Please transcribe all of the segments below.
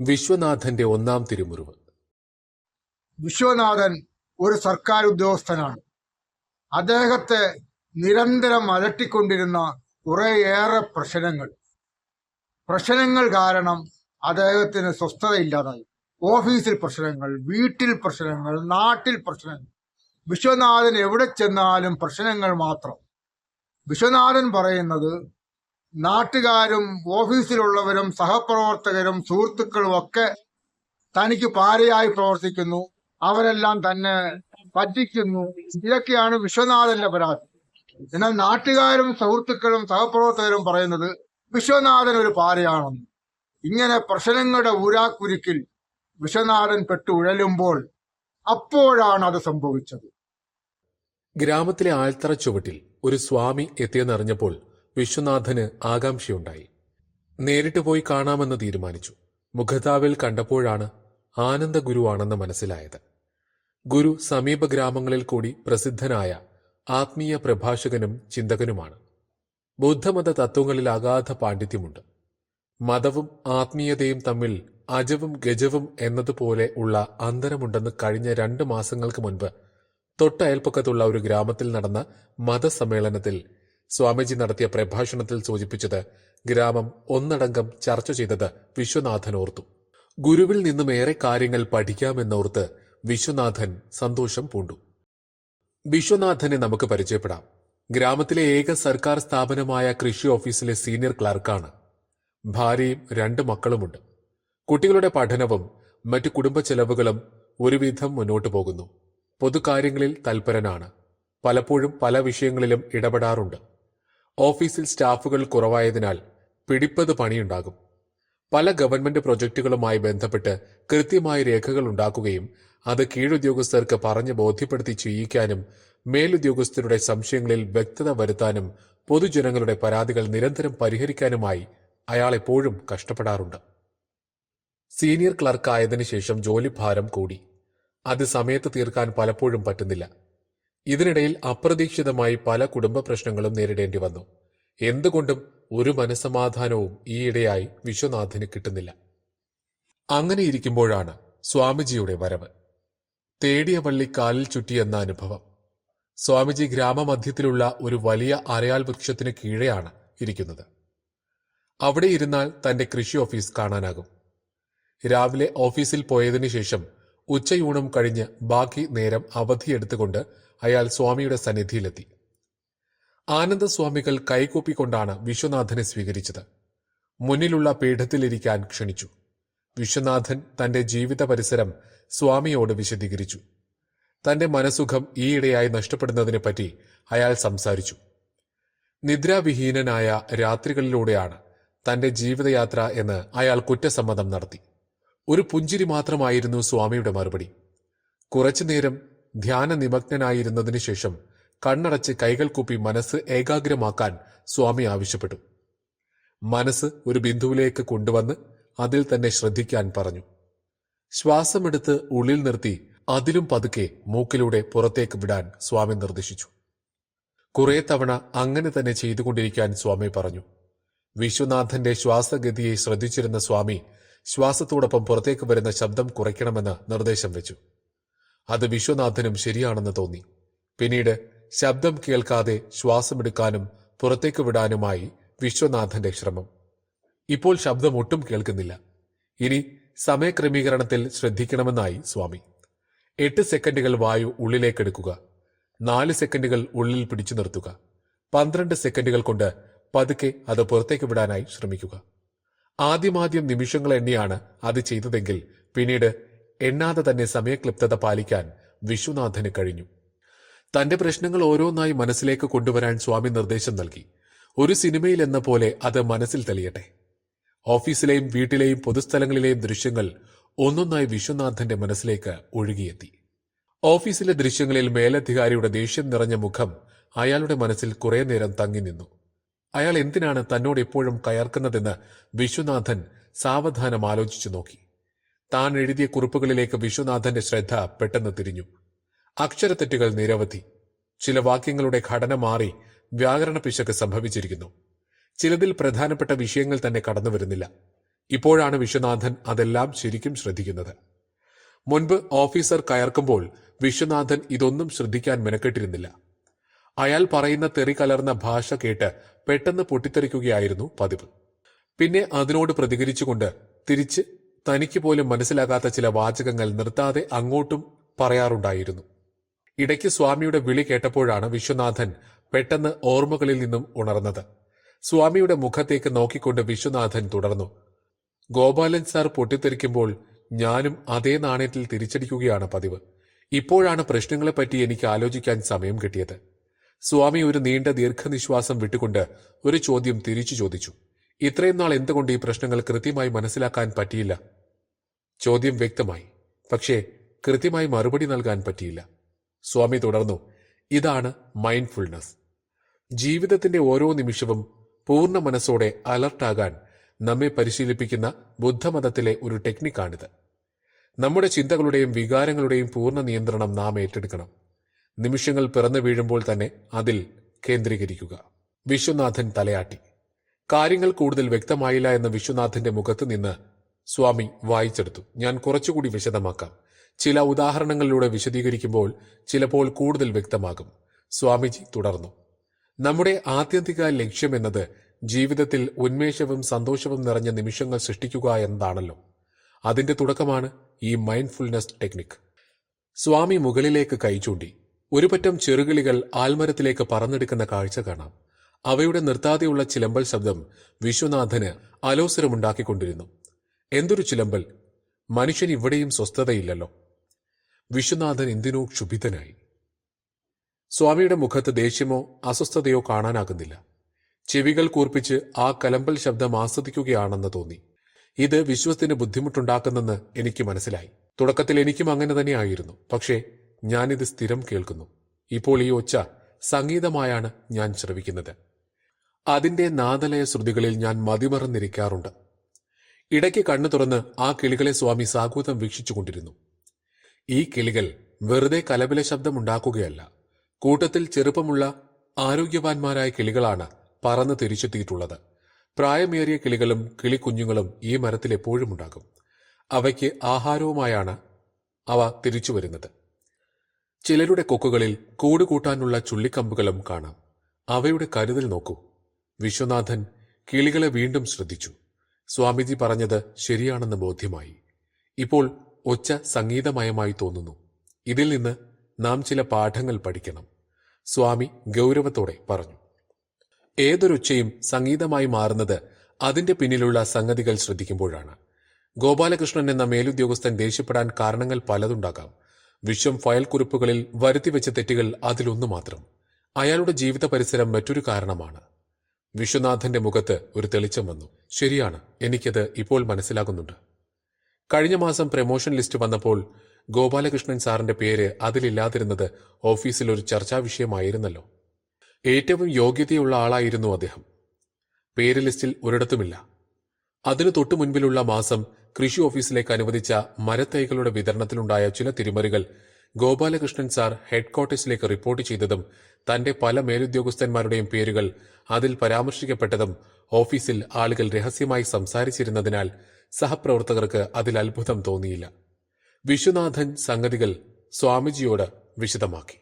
വിശ്വനാഥന്റെ ഒന്നാം തിരുമുറിവ്. വിശ്വനാഥൻ ഒരു സർക്കാർ ഉദ്യോഗസ്ഥനാണ്. അദ്ദേഹത്തെ നിരന്തരം അലട്ടിക്കൊണ്ടിരുന്ന കുറേയേറെ പ്രശ്നങ്ങൾ. പ്രശ്നങ്ങൾ കാരണം അദ്ദേഹത്തിന് സ്വസ്ഥതയില്ലാതായി. ഓഫീസിൽ പ്രശ്നങ്ങൾ വീട്ടിൽ പ്രശ്നങ്ങൾ നാട്ടിൽ പ്രശ്നങ്ങൾ. വിശ്വനാഥൻ എവിടെ ചെന്നാലും പ്രശ്നങ്ങൾ മാത്രം. വിശ്വനാഥൻ പറയുന്നത് നാട്ടുകാരും ഓഫീസിലുള്ളവരും സഹപ്രവർത്തകരും സുഹൃത്തുക്കളും ഒക്കെ തനിക്ക് പാരയായി പ്രവർത്തിക്കുന്നു. അവരെല്ലാം തന്നെ പറ്റിക്കുന്നു ഇതൊക്കെയാണ് വിശ്വനാഥന്റെ പരാതി. എന്നാൽ നാട്ടുകാരും സുഹൃത്തുക്കളും സഹപ്രവർത്തകരും പറയുന്നത് വിശ്വനാഥൻ ഒരു പാരയാണെന്ന്. ഇങ്ങനെ പ്രശ്നങ്ങളുടെ ഊരാക്കുരുക്കിൽ വിശ്വനാഥൻ പെട്ടു ഉഴലുമ്പോൾ അപ്പോഴാണ് അത് സംഭവിച്ചത്. ഗ്രാമത്തിലെ ആൽത്തറ ചുവട്ടിൽ ഒരു സ്വാമി എത്തിയെന്നറിഞ്ഞപ്പോൾ വിശ്വനാഥന് ആകാംക്ഷയുണ്ടായി. നേരിട്ട് പോയി കാണാമെന്ന് തീരുമാനിച്ചു. മുഖതാവിൽ കണ്ടപ്പോഴാണ് ആനന്ദ ഗുരുവാണെന്ന് മനസ്സിലായത്. ഗുരു സമീപ ഗ്രാമങ്ങളിൽ കൂടി പ്രസിദ്ധനായ ആത്മീയ പ്രഭാഷകനും ചിന്തകനുമാണ്. ബുദ്ധമത തത്വങ്ങളിൽ അഗാധ പാണ്ഡിത്യമുണ്ട്. മതവും ആത്മീയതയും തമ്മിൽ അജവും ഗജവും എന്നതുപോലെ ഉള്ള അന്തരമുണ്ടെന്ന് കഴിഞ്ഞ രണ്ട് മാസങ്ങൾക്ക് മുൻപ് തൊട്ടയൽപ്പക്കത്തുള്ള ഒരു ഗ്രാമത്തിൽ നടന്ന മതസമ്മേളനത്തിൽ സ്വാമിജി നടത്തിയ പ്രഭാഷണത്തിൽ സൂചിപ്പിച്ചത് ഗ്രാമം ഒന്നടങ്കം ചർച്ച ചെയ്തത് വിശ്വനാഥൻ ഓർത്തു. ഗുരുവിൽ നിന്നും ഏറെ കാര്യങ്ങൾ പഠിക്കാമെന്നോർത്ത് വിശ്വനാഥൻ സന്തോഷം പൂണ്ടു. വിശ്വനാഥനെ നമുക്ക് പരിചയപ്പെടാം. ഗ്രാമത്തിലെ ഏക സർക്കാർ സ്ഥാപനമായ കൃഷി ഓഫീസിലെ സീനിയർ ക്ലർക്കാണ്. ഭാര്യയും രണ്ട് മക്കളുമുണ്ട്. കുട്ടികളുടെ പഠനവും മറ്റു കുടുംബ ചെലവുകളും ഒരുവിധം മുന്നോട്ടു പോകുന്നു. പൊതുകാര്യങ്ങളിൽ തൽപരനാണ്. പലപ്പോഴും പല വിഷയങ്ങളിലും ഇടപെടാറുണ്ട്. ഓഫീസിൽ സ്റ്റാഫുകൾ കുറവായതിനാൽ പിടിപ്പത് പണിയുണ്ടാകും. പല ഗവൺമെന്റ് പ്രൊജക്ടുകളുമായി ബന്ധപ്പെട്ട് കൃത്യമായ രേഖകൾ ഉണ്ടാക്കുകയും അത് കീഴുദ്യോഗസ്ഥർക്ക് പറഞ്ഞ് ബോധ്യപ്പെടുത്തി ചെയ്യിക്കാനും മേലുദ്യോഗസ്ഥരുടെ സംശയങ്ങളിൽ വ്യക്തത വരുത്താനും പൊതുജനങ്ങളുടെ പരാതികൾ നിരന്തരം പരിഹരിക്കാനുമായി അയാൾ എപ്പോഴും കഷ്ടപ്പെടാറുണ്ട്. സീനിയർ ക്ലർക്ക് ആയതിനു ശേഷം ജോലിഭാരം കൂടി. അത് സമയത്ത് തീർക്കാൻ പലപ്പോഴും പറ്റുന്നില്ല. ഇതിനിടയിൽ അപ്രതീക്ഷിതമായി പല കുടുംബ പ്രശ്നങ്ങളും നേരിടേണ്ടി വന്നു. എന്തുകൊണ്ടും ഒരു മനസമാധാനവും ഈയിടെയായി വിശ്വനാഥന് കിട്ടുന്നില്ല. അങ്ങനെ ഇരിക്കുമ്പോഴാണ് സ്വാമിജിയുടെ വരവ്. തേടിയ വള്ളി കാലിൽ ചുറ്റിയെന്ന അനുഭവം. സ്വാമിജി ഗ്രാമമധ്യത്തിലുള്ള ഒരു വലിയ അരയാൽ വൃക്ഷത്തിന് കീഴെയാണ് ഇരിക്കുന്നത്. അവിടെ ഇരുന്നാൽ തന്റെ കൃഷി ഓഫീസ് കാണാനാകും. രാവിലെ ഓഫീസിൽ പോയതിനു ശേഷം ഉച്ചയൂണും കഴിഞ്ഞ് ബാക്കി നേരം അവധിയെടുത്തുകൊണ്ട് അയാൾ സ്വാമിയുടെ സന്നിധിയിലെത്തി. ആനന്ദസ്വാമികൾ കൈകൂപ്പിക്കൊണ്ടാണ് വിശ്വനാഥനെ സ്വീകരിച്ചത്. മുന്നിലുള്ള പീഠത്തിലിരിക്കാൻ ക്ഷണിച്ചു. വിശ്വനാഥൻ തന്റെ ജീവിത പരിസരം സ്വാമിയോട് വിശദീകരിച്ചു. തന്റെ മനസുഖം ഈയിടെയായി നഷ്ടപ്പെടുന്നതിനെപ്പറ്റി അയാൾ സംസാരിച്ചു. നിദ്രാവിഹീനനായ രാത്രികളിലൂടെയാണ് തന്റെ ജീവിതയാത്ര എന്ന് അയാൾ കുറ്റസമ്മതം നടത്തി. ഒരു പുഞ്ചിരി മാത്രമായിരുന്നു സ്വാമിയുടെ മറുപടി. കുറച്ചുനേരം ധ്യാന നിമഗ്നനായിരുന്നതിനു ശേഷം കണ്ണടച്ച് കൈകൾ കൂപ്പി മനസ്സ് ഏകാഗ്രമാക്കാൻ സ്വാമി ആവശ്യപ്പെട്ടു. മനസ്സ് ഒരു ബിന്ദുവിലേക്ക് കൊണ്ടുവന്ന് അതിൽ തന്നെ ശ്രദ്ധിക്കാൻ പറഞ്ഞു. ശ്വാസമെടുത്ത് ഉള്ളിൽ നിർത്തി അതിലും പതുക്കെ മൂക്കിലൂടെ പുറത്തേക്ക് വിടാൻ സ്വാമി നിർദ്ദേശിച്ചു. കുറെ തവണ അങ്ങനെ തന്നെ ചെയ്തുകൊണ്ടിരിക്കാൻ സ്വാമി പറഞ്ഞു. വിശ്വനാഥന്റെ ശ്വാസഗതിയെ ശ്രദ്ധിച്ചിരുന്ന സ്വാമി ശ്വാസത്തോടൊപ്പം പുറത്തേക്ക് വരുന്ന ശബ്ദം കുറയ്ക്കണമെന്ന് നിർദ്ദേശം വെച്ചു. അത് വിശ്വനാഥനും ശരിയാണെന്ന് തോന്നി. പിന്നീട് ശബ്ദം കേൾക്കാതെ ശ്വാസമെടുക്കാനും പുറത്തേക്ക് വിടാനുമായി വിശ്വനാഥന്റെ ശ്രമം. ഇപ്പോൾ ശബ്ദം ഒട്ടും കേൾക്കുന്നില്ല. ഇനി സമയക്രമീകരണത്തിൽ ശ്രദ്ധിക്കണമെന്നായി സ്വാമി. എട്ട് സെക്കൻഡുകൾ വായു ഉള്ളിലേക്കെടുക്കുക. നാല് സെക്കൻഡുകൾ ഉള്ളിൽ പിടിച്ചു നിർത്തുക. പന്ത്രണ്ട് സെക്കൻഡുകൾ കൊണ്ട് പതുക്കെ അത് പുറത്തേക്ക് വിടാനായി ശ്രമിക്കുക. ആദ്യമാദ്യം നിമിഷങ്ങൾ എണ്ണിയാണ് അത് ചെയ്തതെങ്കിൽ പിന്നീട് എണ്ണാതെ തന്നെ സമയക്ലിപ്തത പാലിക്കാൻ വിശ്വനാഥന് കഴിഞ്ഞു. തന്റെ പ്രശ്നങ്ങൾ ഓരോന്നായി മനസ്സിലേക്ക് കൊണ്ടുവരാൻ സ്വാമി നിർദ്ദേശം നൽകി. ഒരു സിനിമയിൽ എന്ന പോലെ അത് മനസ്സിൽ തെളിയട്ടെ. ഓഫീസിലെയും വീട്ടിലെയും പൊതുസ്ഥലങ്ങളിലെയും ദൃശ്യങ്ങൾ ഒന്നൊന്നായി വിശ്വനാഥന്റെ മനസ്സിലേക്ക് ഒഴുകിയെത്തി. ഓഫീസിലെ ദൃശ്യങ്ങളിൽ മേലധികാരിയുടെ ദേഷ്യം നിറഞ്ഞ മുഖം അയാളുടെ മനസ്സിൽ കുറെ നേരം തങ്ങി നിന്നു. അയാൾ എന്തിനാണ് തന്നോട് എപ്പോഴും കയർക്കുന്നതെന്ന് വിശ്വനാഥൻ സാവധാനം ആലോചിച്ചു നോക്കി. താൻ എഴുതിയ കുറിപ്പുകളിലേക്ക് വിശ്വനാഥന്റെ ശ്രദ്ധ പെട്ടെന്ന് തിരിഞ്ഞു. അക്ഷരത്തെറ്റുകൾ നിരവധി. ചില വാക്യങ്ങളുടെ ഘടന മാറി വ്യാകരണ പിശക് സംഭവിച്ചിരിക്കുന്നു. ചിലതിൽ പ്രധാനപ്പെട്ട വിഷയങ്ങൾ തന്നെ കടന്നു വരുന്നില്ല. ഇപ്പോഴാണ് വിശ്വനാഥൻ അതെല്ലാം ശരിക്കും ശ്രദ്ധിക്കുന്നത്. മുൻപ് ഓഫീസർ കയർക്കുമ്പോൾ വിശ്വനാഥൻ ഇതൊന്നും ശ്രദ്ധിക്കാൻ മെനക്കെട്ടിരുന്നില്ല. അയാൾ പറയുന്ന തെറി കലർന്ന ഭാഷ കേട്ട് പെട്ടെന്ന് പൊട്ടിത്തെറിക്കുകയായിരുന്നു പതിവ്. പിന്നെ അതിനോട് പ്രതികരിച്ചുകൊണ്ട് തിരിച്ച് തനിക്ക് പോലും മനസ്സിലാകാത്ത ചില വാചകങ്ങൾ നിർത്താതെ അങ്ങോട്ടും പറയാറുണ്ടായിരുന്നു. ഇടയ്ക്ക് സ്വാമിയുടെ വിളി കേട്ടപ്പോഴാണ് വിശ്വനാഥൻ പെട്ടെന്ന് ഓർമ്മകളിൽ നിന്നും ഉണർന്നത്. സ്വാമിയുടെ മുഖത്തേക്ക് നോക്കിക്കൊണ്ട് വിശ്വനാഥൻ തുടർന്നു. ഗോപാലൻ സാർ പൊട്ടിത്തെറിക്കുമ്പോൾ ഞാനും അതേ നാണയത്തിൽ തിരിച്ചടിക്കുകയാണ് പതിവ്. ഇപ്പോഴാണ് പ്രശ്നങ്ങളെപ്പറ്റി എനിക്ക് ആലോചിക്കാൻ സമയം കിട്ടിയത്. സ്വാമി ഒരു നീണ്ട ദീർഘനിശ്വാസം വിട്ടുകൊണ്ട് ഒരു ചോദ്യം തിരിച്ചു ചോദിച്ചു. ഇത്രയും നാൾ എന്തുകൊണ്ട് ഈ പ്രശ്നങ്ങൾ കൃത്യമായി മനസ്സിലാക്കാൻ പറ്റിയില്ല? ചോദ്യം വ്യക്തമായി. പക്ഷേ കൃത്യമായി മറുപടി നൽകാൻ പറ്റിയില്ല. സ്വാമി തുടർന്നു ഇതാണ് മൈൻഡ്ഫുൾനെസ് ജീവിതത്തിന്റെ ഓരോ നിമിഷവും പൂർണ മനസ്സോടെ അലർട്ടാകാൻ നമ്മെ പരിശീലിപ്പിക്കുന്ന ബുദ്ധമതത്തിലെ ഒരു ടെക്നിക്കാണിത് നമ്മുടെ ചിന്തകളുടെയും വികാരങ്ങളുടെയും പൂർണ നിയന്ത്രണം നാം ഏറ്റെടുക്കണം. നിമിഷങ്ങൾ പിറന്നു വീഴുമ്പോൾ തന്നെ അതിൽ കേന്ദ്രീകരിക്കുക. വിശ്വനാഥൻ തലയാട്ടി. കാര്യങ്ങൾ കൂടുതൽ വ്യക്തമായില്ല എന്ന വിശ്വനാഥന്റെ മുഖത്ത് നിന്ന് സ്വാമി വായിച്ചെടുത്തു. ഞാൻ കുറച്ചുകൂടി വിശദമാക്കാം. ചില ഉദാഹരണങ്ങളിലൂടെ വിശദീകരിക്കുമ്പോൾ ചിലപ്പോൾ കൂടുതൽ വ്യക്തമാകും. സ്വാമിജി തുടർന്നു. നമ്മുടെ ആത്യന്തിക ലക്ഷ്യം എന്നത് ജീവിതത്തിൽ ഉന്മേഷവും സന്തോഷവും നിറഞ്ഞ നിമിഷങ്ങൾ സൃഷ്ടിക്കുക എന്നതാണല്ലോ. അതിന്റെ തുടക്കമാണ് ഈ മൈൻഡ്ഫുൾനെസ് ടെക്നിക് സ്വാമി മുകളിലേക്ക് കൈ ചൂണ്ടി. ഒരുപറ്റം ചെറുകിളികൾ ആൽമരത്തിലേക്ക് പറന്നെടുക്കുന്ന കാഴ്ച കാണാം. അവയുടെ നിർത്താതെയുള്ള ചിലമ്പൽ ശബ്ദം വിശ്വനാഥന് അലോസരമുണ്ടാക്കിക്കൊണ്ടിരുന്നു. എന്തൊരു ചിലമ്പൽ? മനുഷ്യൻ ഇവിടെയും സ്വസ്ഥതയില്ലല്ലോ. വിശ്വനാഥൻ എന്തിനോ ക്ഷുഭിതനായി. സ്വാമിയുടെ മുഖത്ത് ദേഷ്യമോ അസ്വസ്ഥതയോ കാണാനാകുന്നില്ല. ചെവികൾ കൂർപ്പിച്ച് ആ കലമ്പൽ ശബ്ദം ആസ്വദിക്കുകയാണെന്ന് തോന്നി. ഇത് വിശ്വത്തിന് ബുദ്ധിമുട്ടുണ്ടാക്കുന്നെന്ന് എനിക്ക് മനസ്സിലായി. തുടക്കത്തിൽ എനിക്കും അങ്ങനെ തന്നെയായിരുന്നു പക്ഷേ ഞാനിത് സ്ഥിരം കേൾക്കുന്നു. ഇപ്പോൾ ഈ ഒച്ച സംഗീതമായാണ് ഞാൻ ശ്രവിക്കുന്നത്. അതിന്റെ നാദലയ ശ്രുതികളിൽ ഞാൻ മതിമറന്നിരിക്കാറുണ്ട്. ഇടയ്ക്ക് കണ്ണു തുറന്ന് ആ കിളികളെ സ്വാമി സാഹൂതം വീക്ഷിച്ചുകൊണ്ടിരുന്നു ഈ കിളികൾ വെറുതെ കലപില ശബ്ദമുണ്ടാക്കുകയല്ല കൂട്ടത്തിൽ ചെറുപ്പമുള്ള ആരോഗ്യവാന്മാരായ കിളികളാണ് പറന്ന് തിരിച്ചെത്തിയിട്ടുള്ളത്. പ്രായമേറിയ കിളികളും കിളിക്കുഞ്ഞുങ്ങളും ഈ മരത്തിൽ എപ്പോഴും ഉണ്ടാകും. അവയ്ക്ക് ആഹാരവുമായാണ് അവ തിരിച്ചു വരുന്നത്. ചിലരുടെ കൊക്കുകളിൽ കൂടുകൂട്ടാനുള്ള ചുള്ളിക്കമ്പുകളും കാണാം. അവയുടെ കരുതൽ നോക്കൂ. വിശ്വനാഥൻ കിളികളെ വീണ്ടും ശ്രദ്ധിച്ചു. സ്വാമിജി പറഞ്ഞത് ശരിയാണെന്ന് ബോധ്യമായി. ഇപ്പോൾ ഒച്ച സംഗീതമയമായി തോന്നുന്നു. ഇതിൽ നിന്ന് നാം ചില പാഠങ്ങൾ പഠിക്കണം. സ്വാമി ഗൗരവത്തോടെ പറഞ്ഞു. ഏതൊരൊച്ചയും സംഗീതമായി മാറുന്നത് അതിന്റെ പിന്നിലുള്ള സംഗതികൾ ശ്രദ്ധിക്കുമ്പോഴാണ്. ഗോപാലകൃഷ്ണൻ എന്ന മേലുദ്യോഗസ്ഥൻ ദേഷ്യപ്പെടാൻ കാരണങ്ങൾ പലതുണ്ടാകാം. വിശ്വം ഫയൽ കുറിപ്പുകളിൽ വരുത്തിവെച്ച തെറ്റുകൾ അതിലൊന്നു മാത്രം അയാളുടെ ജീവിത പരിസരം മറ്റൊരു കാരണമാണ്. വിശ്വനാഥന്റെ മുഖത്ത് ഒരു തെളിച്ചം വന്നു. ശരിയാണ് എനിക്കത് ഇപ്പോൾ മനസ്സിലാകുന്നുണ്ട്. കഴിഞ്ഞ മാസം പ്രമോഷൻ ലിസ്റ്റ് വന്നപ്പോൾ ഗോപാലകൃഷ്ണൻ സാറിന്റെ പേര് അതിലില്ലാതിരുന്നത് ഓഫീസിൽ ഒരു ചർച്ചാ വിഷയമായിരുന്നല്ലോ. ഏറ്റവും യോഗ്യതയുള്ള ആളായിരുന്നു അദ്ദേഹം. പേര് ലിസ്റ്റിൽ ഒരിടത്തുമില്ല. അതിനു തൊട്ടു മുൻപിലുള്ള മാസം കൃഷി ഓഫീസിലേക്ക് അനുവദിച്ച മരത്തൈകളുടെ വിതരണത്തിലുണ്ടായ ചില തിരിമറികൾ ഗോപാലകൃഷ്ണൻ സാർ ഹെഡ്ക്വാർട്ടേഴ്സിലേക്ക് റിപ്പോർട്ട് ചെയ്തതും തന്റെ പല മേലുദ്യോഗസ്ഥന്മാരുടെയും പേരുകൾ അതിൽ പരാമർശിക്കപ്പെട്ടതും ഓഫീസിൽ ആളുകൾ രഹസ്യമായി സംസാരിച്ചിരുന്നതിനാൽ സഹപ്രവർത്തകർക്ക് അതിൽ അത്ഭുതം തോന്നിയില്ല. വിശ്വനാഥൻ സംഗതികൾ സ്വാമിജിയോട് വിശദമാക്കി.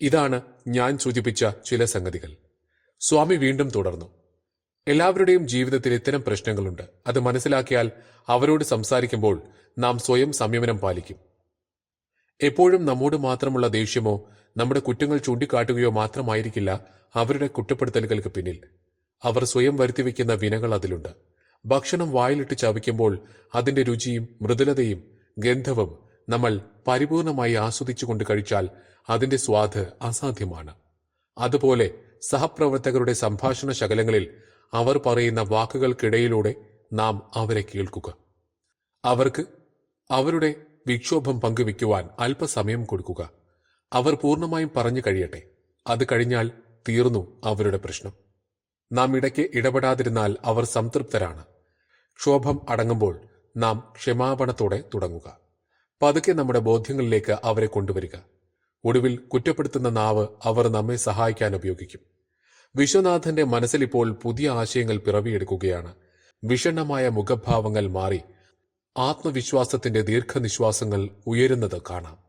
ഇതാണ് ഞാൻ സൂചിപ്പിച്ച ചില സംഗതികൾ. സ്വാമി വീണ്ടും തുടർന്നു. എല്ലാവരുടെയും ജീവിതത്തിൽ ഇത്തരം പ്രശ്നങ്ങളുണ്ട്. അത് മനസ്സിലാക്കിയാൽ അവരോട് സംസാരിക്കുമ്പോൾ നാം സ്വയം സംയമനം പാലിക്കും. എപ്പോഴും നമ്മോട് മാത്രമുള്ള ദേഷ്യമോ നമ്മുടെ കുറ്റങ്ങൾ ചൂണ്ടിക്കാട്ടുകയോ മാത്രമായിരിക്കില്ല അവരുടെ കുറ്റപ്പെടുത്തലുകൾക്ക് പിന്നിൽ. അവർ സ്വയം വരുത്തിവെക്കുന്ന വിനകൾ അതിലുണ്ട്. ഭക്ഷണം വായിലിട്ട് ചവയ്ക്കുമ്പോൾ അതിന്റെ രുചിയും മൃദുലതയും ഗന്ധവും നമ്മൾ പരിപൂർണമായി ആസ്വദിച്ചുകൊണ്ട് കഴിച്ചാൽ അതിന്റെ സ്വാദ് അസാധ്യമാണ്. അതുപോലെ സഹപ്രവർത്തകരുടെ സംഭാഷണ ശകലങ്ങളിൽ അവർ പറയുന്ന വാക്കുകൾക്കിടയിലൂടെ നാം അവരെ കേൾക്കുക. അവർക്ക് അവരുടെ വിക്ഷോഭം പങ്കുവയ്ക്കുവാൻ അല്പസമയം കൊടുക്കുക. അവർ പൂർണമായും പറഞ്ഞു കഴിയട്ടെ. അത് കഴിഞ്ഞാൽ തീർന്നു അവരുടെ പ്രശ്നം. നാം ഇടയ്ക്ക് ഇടപെടാതിരുന്നാൽ അവർ സംതൃപ്തരാണ്. ക്ഷോഭം അടങ്ങുമ്പോൾ നാം ക്ഷമാപണത്തോടെ തുടങ്ങുക. പതുക്കെ നമ്മുടെ ബോധ്യങ്ങളിലേക്ക് അവരെ കൊണ്ടുവരിക. ഒടുവിൽ കുറ്റപ്പെടുത്തുന്ന നാവ് അവർ നമ്മെ സഹായിക്കാൻ ഉപയോഗിക്കും. വിശ്വനാഥന്റെ മനസ്സിൽ ഇപ്പോൾ പുതിയ ആശയങ്ങൾ പിറവിയെടുക്കുകയാണ്. വിഷണ്ണമായ മുഖഭാവങ്ങൾ മാറി ആത്മവിശ്വാസത്തിന്റെ ദീർഘനിശ്വാസങ്ങൾ ഉയരുന്നത് കാണാം.